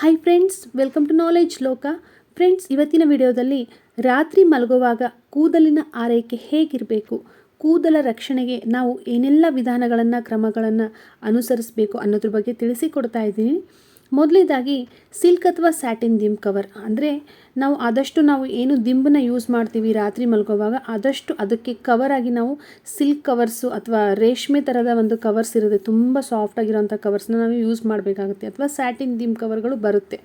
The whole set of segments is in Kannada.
Hi friends welcome to knowledge Loka friends ಇವತ್ತಿನ ವಿಡಿಯೋದಲ್ಲಿ ರಾತ್ರಿ ಮಲಗುವಾಗ ಕೂದಲಿನ ಆರೈಕೆ ಹೇಗಿರಬೇಕು? ಕೂದಲ ರಕ್ಷಣೆಗೆ ನಾವು ಏನೆಲ್ಲ ವಿಧಾನಗಳನ್ನು, ಕ್ರಮಗಳನ್ನು ಅನುಸರಿಸಬೇಕು ಅನ್ನೋದ್ರ ಬಗ್ಗೆ ತಿಳಿಸಿಕೊಡ್ತಾ ಇದ್ದೀನಿ. ಮೊದಲೇದಾಗಿ ಸಿಲ್ಕ್ ಅಥವಾ ಸ್ಯಾಟಿನ್ ದಿಂಬ್ ಕವರ್. ಅಂದರೆ ನಾವು ಆದಷ್ಟು ನಾವು ಏನು ದಿಂಬನ್ನ ಯೂಸ್ ಮಾಡ್ತೀವಿ ರಾತ್ರಿ ಮಲ್ಗೋವಾಗ, ಆದಷ್ಟು ಅದಕ್ಕೆ ಕವರ್ ಆಗಿ ನಾವು ಸಿಲ್ಕ್ ಕವರ್ಸು ಅಥವಾ ರೇಷ್ಮೆ ಥರದ ಒಂದು ಕವರ್ಸ್ ಇರುತ್ತೆ. ತುಂಬ ಸಾಫ್ಟ್ ಆಗಿರೋಂಥ ಕವರ್ಸ್ನ ನಾವು ಯೂಸ್ ಮಾಡಬೇಕಾಗುತ್ತೆ. ಅಥವಾ ಸ್ಯಾಟಿನ್ ದಿಂಬ್ ಕವರ್ಗಳು ಬರುತ್ತೆ.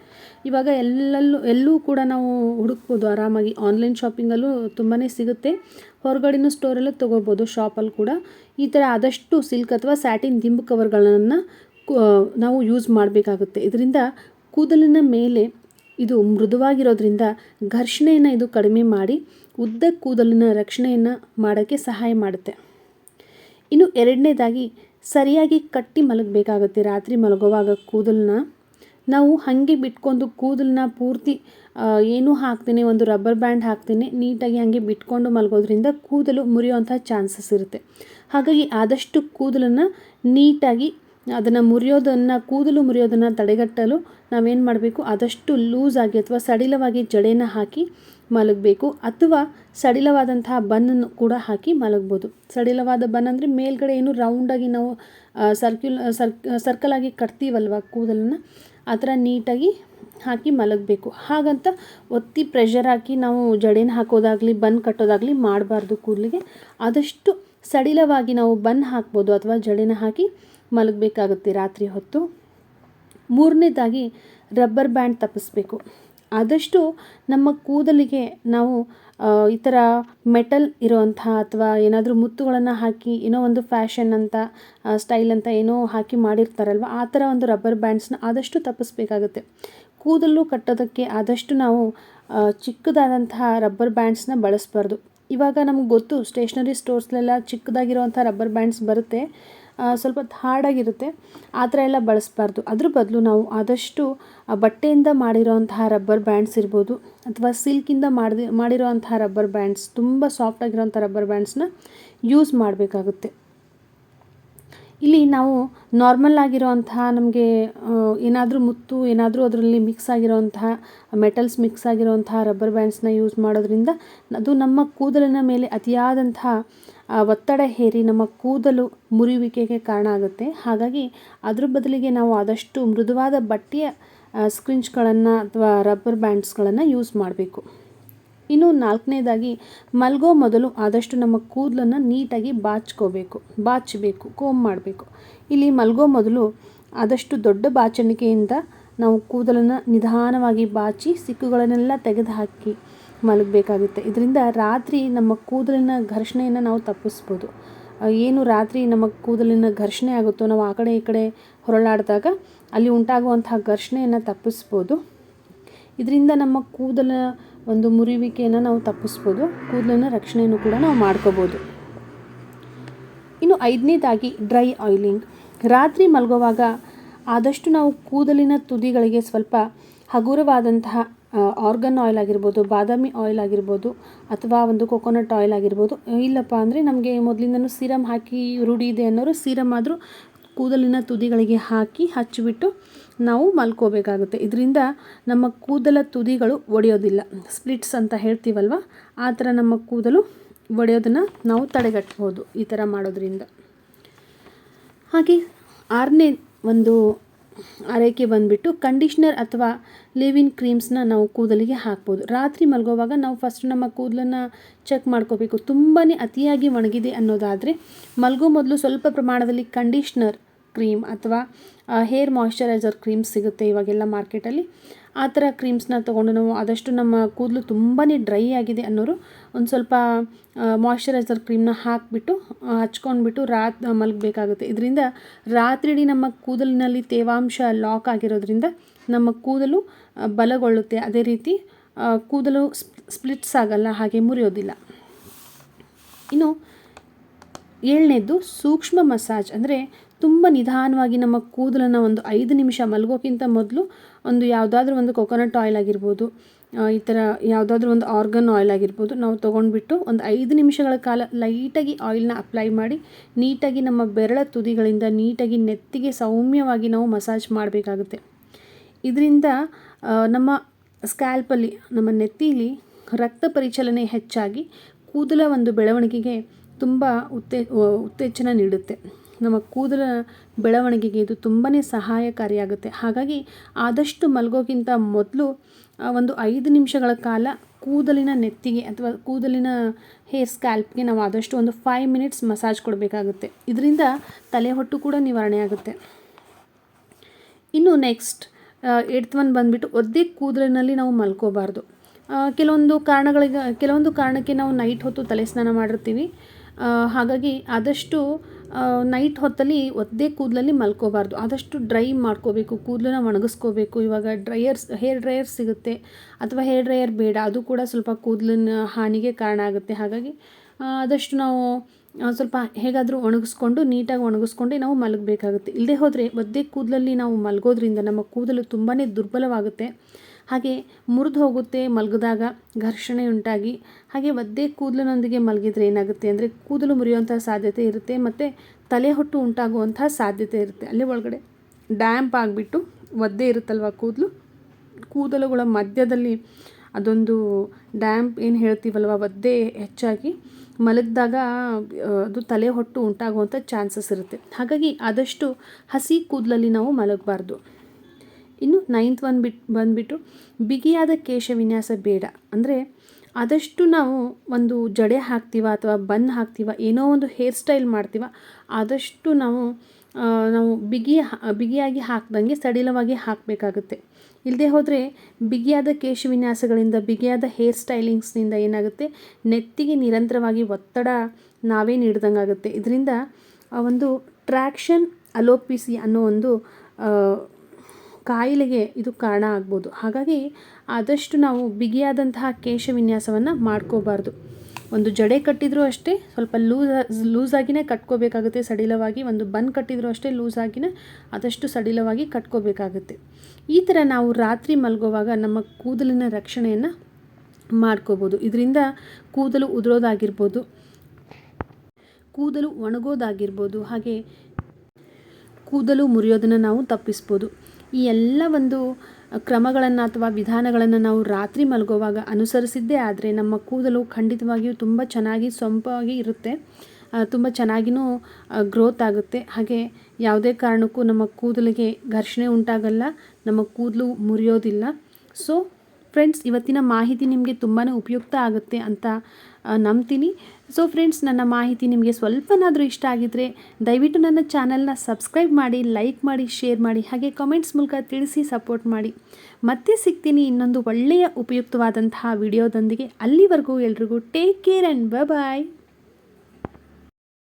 ಇವಾಗ ಎಲ್ಲಲ್ಲೂ, ಎಲ್ಲೂ ಕೂಡ ನಾವು ಹುಡುಕ್ಬೋದು. ಆರಾಮಾಗಿ ಆನ್ಲೈನ್ ಶಾಪಿಂಗಲ್ಲೂ ತುಂಬಾ ಸಿಗುತ್ತೆ. ಹೊರಗಡೆನೂ ಸ್ಟೋರಲ್ಲೂ ತೊಗೋಬೋದು ಶಾಪಲ್ಲಿ ಕೂಡ. ಈ ಥರ ಆದಷ್ಟು ಸಿಲ್ಕ್ ಅಥವಾ ಸ್ಯಾಟಿನ್ ದಿಂಬು ಕವರ್ಗಳನ್ನು ನಾವು ಯೂಸ್ ಮಾಡಬೇಕಾಗುತ್ತೆ. ಇದರಿಂದ ಕೂದಲಿನ ಮೇಲೆ ಇದು ಮೃದುವಾಗಿರೋದ್ರಿಂದ ಘರ್ಷಣೆಯನ್ನು ಇದು ಕಡಿಮೆ ಮಾಡಿ ಉದ್ದ ಕೂದಲಿನ ರಕ್ಷಣೆಯನ್ನು ಮಾಡೋಕ್ಕೆ ಸಹಾಯ ಮಾಡುತ್ತೆ. ಇನ್ನು ಎರಡನೇದಾಗಿ ಸರಿಯಾಗಿ ಕಟ್ಟಿ ಮಲಗಬೇಕಾಗುತ್ತೆ. ರಾತ್ರಿ ಮಲಗುವಾಗ ಕೂದಲನ್ನ ನಾವು ಹಾಗೆ ಬಿಟ್ಕೊಂಡು ಕೂದಲನ್ನ ಪೂರ್ತಿ ಏನೂ ಹಾಕ್ತೇನೆ ಒಂದು ರಬ್ಬರ್ ಬ್ಯಾಂಡ್ ಹಾಕ್ತೇನೆ ನೀಟಾಗಿ ಹಾಗೆ ಬಿಟ್ಕೊಂಡು ಮಲಗೋದ್ರಿಂದ ಕೂದಲು ಮುರಿಯುವಂಥ ಚಾನ್ಸಸ್ ಇರುತ್ತೆ. ಹಾಗಾಗಿ ಆದಷ್ಟು ಕೂದಲನ್ನು ನೀಟಾಗಿ ಅದನ್ನು ಮುರಿಯೋದನ್ನು, ಕೂದಲು ಮುರಿಯೋದನ್ನು ತಡೆಗಟ್ಟಲು ನಾವೇನು ಮಾಡಬೇಕು? ಆದಷ್ಟು ಲೂಸಾಗಿ ಅಥವಾ ಸಡಿಲವಾಗಿ ಜಡೆನ ಹಾಕಿ ಮಲಗಬೇಕು. ಅಥವಾ ಸಡಿಲವಾದಂತಹ ಬನ್ನನ್ನು ಕೂಡ ಹಾಕಿ ಮಲಗ್ಬೋದು. ಸಡಿಲವಾದ ಬನ್ ಅಂದರೆ ಮೇಲ್ಗಡೆ ಏನು ರೌಂಡಾಗಿ ನಾವು ಸರ್ಕ್ಯುಲ್ ಸರ್ಕ್ ಸರ್ಕಲ್ ಆಗಿ ಕಟ್ತೀವಲ್ವ ಕೂದಲನ್ನು? ಆ ಥರ ನೀಟಾಗಿ ಹಾಕಿ ಮಲಗಬೇಕು. ಹಾಗಂತ ಒತ್ತಿ ಪ್ರೆಷರ್ ಹಾಕಿ ನಾವು ಜಡೆನ ಹಾಕೋದಾಗಲಿ ಬನ್ ಕಟ್ಟೋದಾಗಲಿ ಮಾಡಬಾರ್ದು ಕೂದಲಿಗೆ. ಆದಷ್ಟು ಸಡಿಲವಾಗಿ ನಾವು ಬನ್ ಹಾಕ್ಬೋದು ಅಥವಾ ಜಡೆನ ಹಾಕಿ ಮಲಗಬೇಕಾಗುತ್ತೆ ರಾತ್ರಿ ಹೊತ್ತು. ಮೂರನೇದಾಗಿ ರಬ್ಬರ್ ಬ್ಯಾಂಡ್ ತಪ್ಪಿಸ್ಬೇಕು. ಆದಷ್ಟು ನಮ್ಮ ಕೂದಲಿಗೆ ನಾವು ಈ ಥರ ಮೆಟಲ್ ಇರೋವಂಥ ಅಥವಾ ಏನಾದರೂ ಮುತ್ತುಗಳನ್ನು ಹಾಕಿ, ಏನೋ ಒಂದು ಫ್ಯಾಷನ್ ಅಂತ ಸ್ಟೈಲ್ ಅಂತ ಏನೋ ಹಾಕಿ ಮಾಡಿರ್ತಾರಲ್ವ, ಆ ಥರ ಒಂದು ರಬ್ಬರ್ ಬ್ಯಾಂಡ್ಸ್ನ ಆದಷ್ಟು ತಪ್ಪಿಸ್ಬೇಕಾಗುತ್ತೆ. ಕೂದಲು ಕಟ್ಟೋದಕ್ಕೆ ಆದಷ್ಟು ನಾವು ಚಿಕ್ಕದಾದಂತಹ ರಬ್ಬರ್ ಬ್ಯಾಂಡ್ಸ್ನ ಬಳಸಬಾರ್ದು. ಇವಾಗ ನಮ್ಗೆ ಗೊತ್ತು ಸ್ಟೇಷ್ನರಿ ಸ್ಟೋರ್ಸ್ಲೆಲ್ಲ ಚಿಕ್ಕದಾಗಿರುವಂಥ ರಬ್ಬರ್ ಬ್ಯಾಂಡ್ಸ್ ಬರುತ್ತೆ. ಸ್ವಲ್ಪ ಹಾರ್ಡಾಗಿರುತ್ತೆ ಆ ಥರ ಎಲ್ಲ ಬಳಸಬಾರ್ದು. ಅದ್ರ ಬದಲು ನಾವು ಆದಷ್ಟು ಬಟ್ಟೆಯಿಂದ ಮಾಡಿರೋಂತಹ ರಬ್ಬರ್ ಬ್ಯಾಂಡ್ಸ್ ಇರ್ಬೋದು, ಅಥವಾ ಸಿಲ್ಕಿಂದ ಮಾಡಿ ಮಾಡಿರೋಂತಹ ರಬ್ಬರ್ ಬ್ಯಾಂಡ್ಸ್ ತುಂಬ ಸಾಫ್ಟಾಗಿರೋಂಥ ರಬ್ಬರ್ ಬ್ಯಾಂಡ್ಸ್ನ ಯೂಸ್ ಮಾಡಬೇಕಾಗುತ್ತೆ. ಇಲ್ಲಿ ನಾವು ನಾರ್ಮಲ್ ಆಗಿರೋವಂತಹ ನಮಗೆ ಏನಾದರೂ ಮುತ್ತು, ಏನಾದರೂ ಅದರಲ್ಲಿ ಮಿಕ್ಸ್ ಆಗಿರೋವಂತಹ ಮೆಟಲ್ಸ್ ಮಿಕ್ಸ್ ಆಗಿರೋವಂತಹ ರಬ್ಬರ್ ಬ್ಯಾಂಡ್ಸ್ನ ಯೂಸ್ ಮಾಡೋದ್ರಿಂದ ಅದು ನಮ್ಮ ಕೂದಲಿನ ಮೇಲೆ ಅತಿಯಾದಂತಹ ಒತ್ತಡ ಹೇರಿ ನಮ್ಮ ಕೂದಲು ಮುರಿಯುವಿಕೆಗೆ ಕಾರಣ ಆಗುತ್ತೆ. ಹಾಗಾಗಿ ಅದ್ರ ಬದಲಿಗೆ ನಾವು ಆದಷ್ಟು ಮೃದುವಾದ ಬಟ್ಟೆಯ ಸ್ಕ್ರಿಂಚ್ಗಳನ್ನು ಅಥವಾ ರಬ್ಬರ್ ಬ್ಯಾಂಡ್ಸ್ಗಳನ್ನು ಯೂಸ್ ಮಾಡಬೇಕು. ಇನ್ನು ನಾಲ್ಕನೇದಾಗಿ, ಮಲಗೋ ಮೊದಲು ಆದಷ್ಟು ನಮ್ಮ ಕೂದಲನ್ನು ನೀಟಾಗಿ ಬಾಚ್ಕೋಬೇಕು, ಬಾಚಬೇಕು ಕೋಮ್ ಮಾಡಬೇಕು. ಇಲ್ಲಿ ಮಲಗೋ ಮೊದಲು ಆದಷ್ಟು ದೊಡ್ಡ ಬಾಚಣಿಕೆಯಿಂದ ನಾವು ಕೂದಲನ್ನು ನಿಧಾನವಾಗಿ ಬಾಚಿ ಸಿಕ್ಕುಗಳನ್ನೆಲ್ಲ ತೆಗೆದುಹಾಕಿ ಮಲಗಬೇಕಾಗುತ್ತೆ. ಇದರಿಂದ ರಾತ್ರಿ ನಮ್ಮ ಕೂದಲಿನ ಘರ್ಷಣೆಯನ್ನು ನಾವು ತಪ್ಪಿಸ್ಬೋದು. ಏನು ರಾತ್ರಿ ನಮ್ಮ ಕೂದಲಿನ ಘರ್ಷಣೆ ಆಗುತ್ತೋ ನಾವು ಆ ಕಡೆ ಈ ಕಡೆ ಹೊರಳಾಡಿದಾಗ ಅಲ್ಲಿ ಉಂಟಾಗುವಂತಹ ಘರ್ಷಣೆಯನ್ನು ತಪ್ಪಿಸ್ಬೋದು. ಇದರಿಂದ ನಮ್ಮ ಕೂದಲ ಒಂದು ಮುರಿವಿಕೆಯನ್ನು ನಾವು ತಪ್ಪಿಸ್ಬೋದು, ಕೂದಲನ್ನು ರಕ್ಷಣೆಯನ್ನು ಕೂಡ ನಾವು ಮಾಡ್ಕೋಬೋದು. ಇನ್ನು ಐದನೇದಾಗಿ ಡ್ರೈ ಆಯಿಲಿಂಗ್. ರಾತ್ರಿ ಮಲಗುವಾಗ ಆದಷ್ಟು ನಾವು ಕೂದಲಿನ ತುದಿಗಳಿಗೆ ಸ್ವಲ್ಪ ಹಗುರವಾದಂತಹ ಆರ್ಗನ್ ಆಯಿಲ್ ಆಗಿರ್ಬೋದು, ಬಾದಾಮಿ ಆಯಿಲ್ ಆಗಿರ್ಬೋದು, ಅಥವಾ ಒಂದು ಕೊಕೊನಟ್ ಆಯಿಲ್ ಆಗಿರ್ಬೋದು. ಇಲ್ಲಪ್ಪ ಅಂದರೆ ನಮಗೆ ಮೊದಲಿಂದನೂ ಸೀರಮ್ ಹಾಕಿ ರೂಢಿ ಇದೆ ಅನ್ನೋರು ಸೀರಮ್ ಆದರೂ ಕೂದಲಿನ ತುದಿಗಳಿಗೆ ಹಾಕಿ ಹಚ್ಚಿಬಿಟ್ಟು ನಾವು ಮಲ್ಕೋಬೇಕಾಗುತ್ತೆ. ಇದರಿಂದ ನಮ್ಮ ಕೂದಲ ತುದಿಗಳು ಒಡೆಯೋದಿಲ್ಲ. ಸ್ಪ್ಲಿಟ್ಸ್ ಅಂತ ಹೇಳ್ತೀವಲ್ವ? ಆ ಥರ ನಮ್ಮ ಕೂದಲು ಒಡೆಯೋದನ್ನು ನಾವು ತಡೆಗಟ್ಬೋದು ಈ ಥರ ಮಾಡೋದ್ರಿಂದ. ಹಾಗೆ ಆರನೇ ಒಂದು ಆರೈಕೆ ಬಂದುಬಿಟ್ಟು ಕಂಡೀಷ್ನರ್ ಅಥವಾ ಲಿವಿನ್ ಕ್ರೀಮ್ಸ್ನ ನಾವು ಕೂದಲಿಗೆ ಹಾಕ್ಬೋದು. ರಾತ್ರಿ ಮಲಗೋವಾಗ ನಾವು ಫಸ್ಟ್ ನಮ್ಮ ಕೂದಲನ್ನು ಚೆಕ್ ಮಾಡ್ಕೋಬೇಕು. ತುಂಬಾ ಅತಿಯಾಗಿ ಒಣಗಿದೆ ಅನ್ನೋದಾದರೆ ಮಲಗೋ ಮೊದಲು ಸ್ವಲ್ಪ ಪ್ರಮಾಣದಲ್ಲಿ ಕಂಡೀಷ್ನರ್ ಕ್ರೀಮ್ ಅಥವಾ ಹೇರ್ ಮಾಯ್ಶ್ಚರೈಸರ್ ಕ್ರೀಮ್ ಸಿಗುತ್ತೆ ಇವಾಗೆಲ್ಲ ಮಾರ್ಕೆಟಲ್ಲಿ. ಆ ಥರ ಕ್ರೀಮ್ಸ್ನ ತೊಗೊಂಡು ನಾವು ಆದಷ್ಟು ನಮ್ಮ ಕೂದಲು ತುಂಬಾ ಡ್ರೈ ಆಗಿದೆ ಅನ್ನೋರು ಒಂದು ಸ್ವಲ್ಪ ಮಾಯ್ಶ್ಚರೈಸರ್ ಕ್ರೀಮ್ನ ಹಾಕಿಬಿಟ್ಟು ಹಚ್ಕೊಂಡ್ಬಿಟ್ಟು ರಾತ್ ಮಲಗಬೇಕಾಗುತ್ತೆ. ಇದರಿಂದ ರಾತ್ರಿಡೀ ನಮ್ಮ ಕೂದಲಿನಲ್ಲಿ ತೇವಾಂಶ ಲಾಕ್ ಆಗಿರೋದ್ರಿಂದ ನಮ್ಮ ಕೂದಲು ಬಲಗೊಳ್ಳುತ್ತೆ. ಅದೇ ರೀತಿ ಕೂದಲು ಸ್ಪ್ಲಿಟ್ಸ್ ಆಗಲ್ಲ, ಹಾಗೆ ಮುರಿಯೋದಿಲ್ಲ. ಇನ್ನು ಏಳನೇದು ಸೂಕ್ಷ್ಮ ಮಸಾಜ್. ಅಂದರೆ ತುಂಬ ನಿಧಾನವಾಗಿ ನಮ್ಮ ಕೂದಲನ್ನು ಒಂದು ಐದು ನಿಮಿಷ ಮಲಗೋಕ್ಕಿಂತ ಮೊದಲು ಒಂದು ಯಾವುದಾದ್ರೂ ಒಂದು ಕೊಕೊನಟ್ ಆಯಿಲ್ ಆಗಿರ್ಬೋದು ಈ ಥರ ಯಾವುದಾದ್ರೂ ಒಂದು ಆರ್ಗನ್ ಆಯಿಲ್ ಆಗಿರ್ಬೋದು ನಾವು ತೊಗೊಂಡ್ಬಿಟ್ಟು ಒಂದು ಐದು ನಿಮಿಷಗಳ ಕಾಲ ಲೈಟಾಗಿ ಆಯಿಲ್ನ ಅಪ್ಲೈ ಮಾಡಿ, ನೀಟಾಗಿ ನಮ್ಮ ಬೆರಳ ತುದಿಗಳಿಂದ ನೀಟಾಗಿ ನೆತ್ತಿಗೆ ಸೌಮ್ಯವಾಗಿ ನಾವು ಮಸಾಜ್ ಮಾಡಬೇಕಾಗುತ್ತೆ. ಇದರಿಂದ ನಮ್ಮ ಸ್ಕ್ಯಾಲ್ಪಲ್ಲಿ ನಮ್ಮ ನೆತ್ತಿಲಿ ರಕ್ತ ಪರಿಚಲನೆ ಹೆಚ್ಚಾಗಿ ಕೂದಲ ಒಂದು ಬೆಳವಣಿಗೆಗೆ ತುಂಬ ಉತ್ತೇ ಉತ್ತೇಜನ ನೀಡುತ್ತೆ. ನಮ್ಮ ಕೂದಲ ಬೆಳವಣಿಗೆಗೆ ಇದು ತುಂಬಾ ಸಹಾಯಕಾರಿಯಾಗುತ್ತೆ. ಹಾಗಾಗಿ ಆದಷ್ಟು ಮಲಗೋಕ್ಕಿಂತ ಮೊದಲು ಒಂದು ಐದು ನಿಮಿಷಗಳ ಕಾಲ ಕೂದಲಿನ ನೆತ್ತಿಗೆ ಅಥವಾ ಕೂದಲಿನ ಹೇರ್ ಸ್ಕ್ಯಾಲ್ಪ್ಗೆ ನಾವು ಆದಷ್ಟು ಒಂದು ಫೈವ್ ಮಿನಿಟ್ಸ್ ಮಸಾಜ್ ಕೊಡಬೇಕಾಗುತ್ತೆ. ಇದರಿಂದ ತಲೆ ಹೊಟ್ಟು ಕೂಡ ನಿವಾರಣೆ ಆಗುತ್ತೆ. ಇನ್ನು ನೆಕ್ಸ್ಟ್ ಏಟ್ತ್ ಒನ್ ಬಂದುಬಿಟ್ಟು ಒದ್ದೆ ಕೂದಲಿನಲ್ಲಿ ನಾವು ಮಲ್ಕೋಬಾರ್ದು. ಕೆಲವೊಂದು ಕಾರಣಗಳಿಗೆ, ಕೆಲವೊಂದು ಕಾರಣಕ್ಕೆ ನಾವು ನೈಟ್ ಹೊತ್ತು ತಲೆ ಸ್ನಾನ ಮಾಡಿರ್ತೀವಿ. ಹಾಗಾಗಿ ಆದಷ್ಟು ನೈಟ್ ಹೊತ್ತಲ್ಲಿ ಒದ್ದೆ ಕೂದಲಲ್ಲಿ ಮಲ್ಕೋಬಾರ್ದು. ಆದಷ್ಟು ಡ್ರೈ ಮಾಡ್ಕೋಬೇಕು, ಕೂದಲನ್ನ ಒಣಗಿಸ್ಕೋಬೇಕು. ಇವಾಗ ಡ್ರೈಯರ್ಸ್ ಹೇರ್ ಡ್ರೈಯರ್ ಸಿಗುತ್ತೆ ಅಥವಾ ಹೇರ್ ಡ್ರೈಯರ್ ಬೇಡ, ಅದು ಕೂಡ ಸ್ವಲ್ಪ ಕೂದಲಿನ ಹಾನಿಗೆ ಕಾರಣ ಆಗುತ್ತೆ. ಹಾಗಾಗಿ ಆದಷ್ಟು ನಾವು ಸ್ವಲ್ಪ ಹೇಗಾದರೂ ಒಣಗಿಸ್ಕೊಂಡು, ನೀಟಾಗಿ ಒಣಗಿಸ್ಕೊಂಡೆ ನಾವು ಮಲಗಬೇಕಾಗುತ್ತೆ. ಇಲ್ಲದೆ ಹೋದರೆ ಒದ್ದೆ ಕೂದಲಲ್ಲಿ ನಾವು ಮಲಗೋದ್ರಿಂದ ನಮ್ಮ ಕೂದಲು ತುಂಬಾ ದುರ್ಬಲವಾಗುತ್ತೆ. ಹಾಗೆ ಮುರಿದು ಹೋಗುತ್ತೆ, ಮಲಗಿದಾಗ ಘರ್ಷಣೆ ಉಂಟಾಗಿ. ಹಾಗೆ ಒದ್ದೆ ಕೂದಲಿನೊಂದಿಗೆ ಮಲಗಿದ್ರೆ ಏನಾಗುತ್ತೆ ಅಂದರೆ ಕೂದಲು ಮುರಿಯುವಂಥ ಸಾಧ್ಯತೆ ಇರುತ್ತೆ ಮತ್ತು ತಲೆ ಹೊಟ್ಟು ಉಂಟಾಗುವಂಥ ಸಾಧ್ಯತೆ ಇರುತ್ತೆ. ಅಲ್ಲಿ ಒಳಗಡೆ ಡ್ಯಾಂಪ್ ಆಗಿಬಿಟ್ಟು ಒದ್ದೆ ಇರುತ್ತಲ್ವ ಕೂದಲು? ಕೂದಲುಗಳ ಮಧ್ಯದಲ್ಲಿ ಅದೊಂದು ಡ್ಯಾಂಪ್ ಏನು ಹೇಳ್ತೀವಲ್ವ, ಒದ್ದೆ ಹೆಚ್ಚಾಗಿ ಮಲಗಿದಾಗ ಅದು ತಲೆ ಹೊಟ್ಟು ಉಂಟಾಗುವಂಥ ಚಾನ್ಸಸ್ ಇರುತ್ತೆ. ಹಾಗಾಗಿ ಆದಷ್ಟು ಹಸಿ ಕೂದಲಲ್ಲಿ ನಾವು ಮಲಗಬಾರ್ದು. ಇನ್ನು ನೈನ್ತ್ ಒನ್ ಬಿಟ್, ಬಂದುಬಿಟ್ಟು ಬಿಗಿಯಾದ ಕೇಶ ವಿನ್ಯಾಸ ಬೇಡ. ಅಂದರೆ ಆದಷ್ಟು ನಾವು ಒಂದು ಜಡೆ ಹಾಕ್ತೀವ ಅಥವಾ ಬನ್ ಹಾಕ್ತೀವ, ಏನೋ ಒಂದು ಹೇರ್ ಸ್ಟೈಲ್ ಮಾಡ್ತೀವ, ಆದಷ್ಟು ನಾವು ನಾವು ಬಿಗಿ ಬಿಗಿಯಾಗಿ ಹಾಕ್ದಂಗೆ ಸಡಿಲವಾಗಿ ಹಾಕಬೇಕಾಗುತ್ತೆ. ಇಲ್ಲದೆ ಹೋದರೆ ಬಿಗಿಯಾದ ಕೇಶ ವಿನ್ಯಾಸಗಳಿಂದ, ಬಿಗಿಯಾದ ಹೇರ್ ಸ್ಟೈಲಿಂಗ್ಸ್ನಿಂದ ಏನಾಗುತ್ತೆ, ನೆತ್ತಿಗೆ ನಿರಂತರವಾಗಿ ಒತ್ತಡ ನಾವೇ ನೀಡ್ದಂಗೆ ಆಗುತ್ತೆ ಇದರಿಂದ ಒಂದು ಟ್ರ್ಯಾಕ್ಷನ್ ಅಲೋಪಿಸಿ ಅನ್ನೋ ಒಂದು ಕಾಯಿಲೆಗೆ ಇದು ಕಾರಣ ಆಗ್ಬೋದು. ಹಾಗಾಗಿ ಆದಷ್ಟು ನಾವು ಬಿಗಿಯಾದಂತಹ ಕೇಶ ವಿನ್ಯಾಸವನ್ನು ಮಾಡ್ಕೋಬಾರ್ದು. ಒಂದು ಜಡೆ ಕಟ್ಟಿದರೂ ಅಷ್ಟೇ ಸ್ವಲ್ಪ ಲೂಸ್ ಲೂಸಾಗಿಯೇ ಕಟ್ಕೋಬೇಕಾಗುತ್ತೆ. ಸಡಿಲವಾಗಿ ಒಂದು ಬನ್ ಕಟ್ಟಿದರೂ ಅಷ್ಟೇ ಲೂಸಾಗಿಯೇ ಆದಷ್ಟು ಸಡಿಲವಾಗಿ ಕಟ್ಕೋಬೇಕಾಗುತ್ತೆ. ಈ ಥರ ನಾವು ರಾತ್ರಿ ಮಲಗುವಾಗ ನಮ್ಮ ಕೂದಲಿನ ರಕ್ಷಣೆಯನ್ನು ಮಾಡ್ಕೋಬೋದು. ಇದರಿಂದ ಕೂದಲು ಉದುರೋದಾಗಿರ್ಬೋದು, ಕೂದಲು ಒಣಗೋದಾಗಿರ್ಬೋದು, ಹಾಗೆ ಕೂದಲು ಮುರಿಯೋದನ್ನು ನಾವು ತಪ್ಪಿಸ್ಬೋದು. ಈ ಎಲ್ಲ ಒಂದು ಕ್ರಮಗಳನ್ನು ಅಥವಾ ವಿಧಾನಗಳನ್ನು ನಾವು ರಾತ್ರಿ ಮಲಗುವಾಗ ಅನುಸರಿಸಿದ್ದೇ ಆದರೆ ನಮ್ಮ ಕೂದಲು ಖಂಡಿತವಾಗಿಯೂ ತುಂಬ ಚೆನ್ನಾಗಿ ಸೊಂಪಾಗಿ ಇರುತ್ತೆ. ತುಂಬ ಚೆನ್ನಾಗಿಯೂ ಗ್ರೋತ್ ಆಗುತ್ತೆ. ಹಾಗೆ ಯಾವುದೇ ಕಾರಣಕ್ಕೂ ನಮ್ಮ ಕೂದಲಿಗೆ ಘರ್ಷಣೆ ಉಂಟಾಗಲ್ಲ, ನಮ್ಮ ಕೂದಲು ಮುರಿಯೋದಿಲ್ಲ. ಸೊ ಫ್ರೆಂಡ್ಸ್ ಇವತ್ತಿನ ಮಾಹಿತಿ ನಿಮಗೆ ತುಂಬಾ ಉಪಯುಕ್ತ ಆಗುತ್ತೆ ಅಂತ ನಂಬ್ತೀನಿ. ಸೊ ಫ್ರೆಂಡ್ಸ್ ನನ್ನ ಮಾಹಿತಿ ನಿಮಗೆ ಸ್ವಲ್ಪನಾದರೂ ಇಷ್ಟ ಆಗಿದ್ದರೆ ದಯವಿಟ್ಟು ನನ್ನ ಚಾನಲ್ನ ಸಬ್ಸ್ಕ್ರೈಬ್ ಮಾಡಿ ಲೈಕ್ ಮಾಡಿ ಶೇರ್ ಮಾಡಿ, ಹಾಗೆ ಕಮೆಂಟ್ಸ್ ಮೂಲಕ ತಿಳಿಸಿ ಸಪೋರ್ಟ್ ಮಾಡಿ. ಮತ್ತೆ ಸಿಗ್ತೀನಿ ಇನ್ನೊಂದು ಒಳ್ಳೆಯ ಉಪಯುಕ್ತವಾದಂತಹ ವಿಡಿಯೋದೊಂದಿಗೆ ಅಲ್ಲಿವರೆಗೂ ಎಲ್ರಿಗೂ ಟೇಕ್ ಕೇರ್ ಆ್ಯಂಡ್ ಬಾಯ್